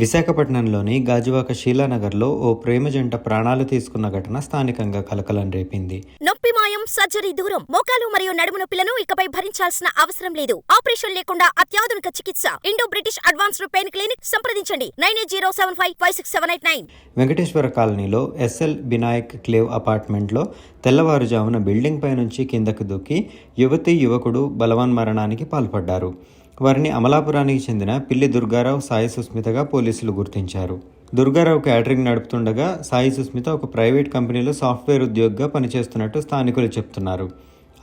విశాఖపట్నంలోని గాజువాక శీలానగర్లో ఓ ప్రేమ జంట ప్రాణాలు తీసుకున్న ఘటన స్థానికంగా కలకలం రేపింది. నొప్పి మాయం సర్జరీ దూరం మోకాలు మరియు నడుము నొప్పులను ఇకపై భరించాల్సిన అవసరం లేదు. ఆపరేషన్ లేకుండా అత్యాధునిక చికిత్స. Indo British advanced pain clinic సంప్రదించండి. Nine eight zero seven five five six seven eight nine. Venkateswara కాలనీలో ఎస్ఎల్ బినాయక్ క్లేవ్ అపార్ట్మెంట్లో తెల్లవారుజామున బిల్డింగ్ పై నుంచి కిందకు దూకి యువతి యువకుడు బలవన్మరణానికి పాల్పడ్డారు. వారిని అమలాపురానికి చెందిన పిల్లి దుర్గారావు సాయి సుస్మితగా పోలీసులు గుర్తించారు. దుర్గారావు క్యాటరింగ్ నడుపుతుండగా సాయి సుస్మిత ఒక ప్రైవేట్ కంపెనీలో సాఫ్ట్వేర్ ఉద్యోగిగా పనిచేస్తున్నట్టు స్థానికులు చెప్తున్నారు.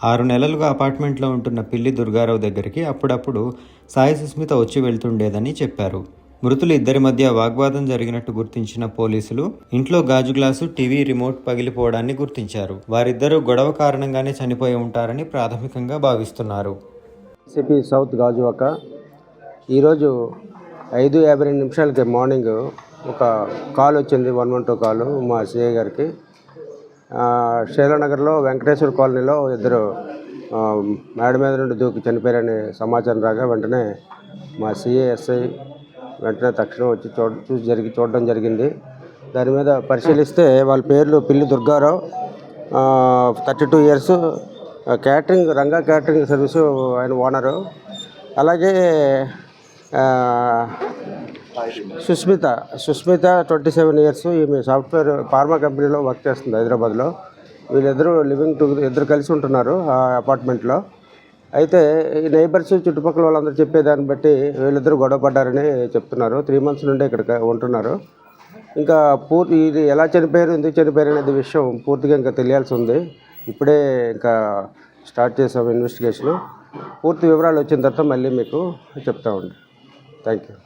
ఆరు నెలలుగా అపార్ట్మెంట్లో ఉంటున్న పిల్లి దుర్గారావు దగ్గరికి అప్పుడప్పుడు సాయి సుస్మిత వచ్చి వెళ్తుండేదని చెప్పారు. మృతులు ఇద్దరి మధ్య వాగ్వాదం జరిగినట్టు గుర్తించిన పోలీసులు ఇంట్లో గాజు గ్లాసు టీవీ రిమోట్ పగిలిపోవడాన్ని గుర్తించారు. వారిద్దరూ గొడవ కారణంగానే చనిపోయి ఉంటారని ప్రాథమికంగా భావిస్తున్నారు. CP south Gajuwaka. ఈరోజు ఐదు యాభై రెండు నిమిషాలకి మార్నింగ్ ఒక కాల్ వచ్చింది వన్ వన్ టూ కాల్ మా సిఐ గారికి. శైలనగర్లో వెంకటేశ్వర కాలనీలో ఇద్దరు మేడ మీద నుండి దూకి చనిపోయారని సమాచారం రాగా వెంటనే మా సిఐ ఎస్ఐ వెంటనే తక్షణం వచ్చి చూ చూసి జరిగి చూడడం జరిగింది. దాని మీద పరిశీలిస్తే వాళ్ళ పేర్లు Pilli Durga Rao thirty two years catering Ranga catering service ఆయన ఓనరు అలాగే Susmitha Susmitha twenty seven years ఈమె సాఫ్ట్వేర్ ఫార్మా కంపెనీలో వర్క్ చేస్తుంది హైదరాబాద్లో. వీళ్ళిద్దరూ లివింగ్ టు ఇద్దరు కలిసి ఉంటున్నారు ఆ అపార్ట్మెంట్లో అయితే ఈ నైబర్స్ చుట్టుపక్కల వాళ్ళందరూ చెప్పేదాన్ని బట్టి వీళ్ళిద్దరూ గొడవ పడ్డారని చెప్తున్నారు. త్రీ మంత్స్ నుండి ఇక్కడ ఉంటున్నారు. ఇంకా పూర్తి ఇది ఎలా చనిపోయారు ఎందుకు చనిపోయారు అనేది విషయం పూర్తిగా ఇంకా తెలియాల్సి ఉంది. ఇప్పుడే ఇంకా స్టార్ట్ చేసాం ఇన్వెస్టిగేషన్ పూర్తి వివరాలు వచ్చిన తర్వాత మళ్ళీ మీకు చెప్తామండి థ్యాంక్ యూ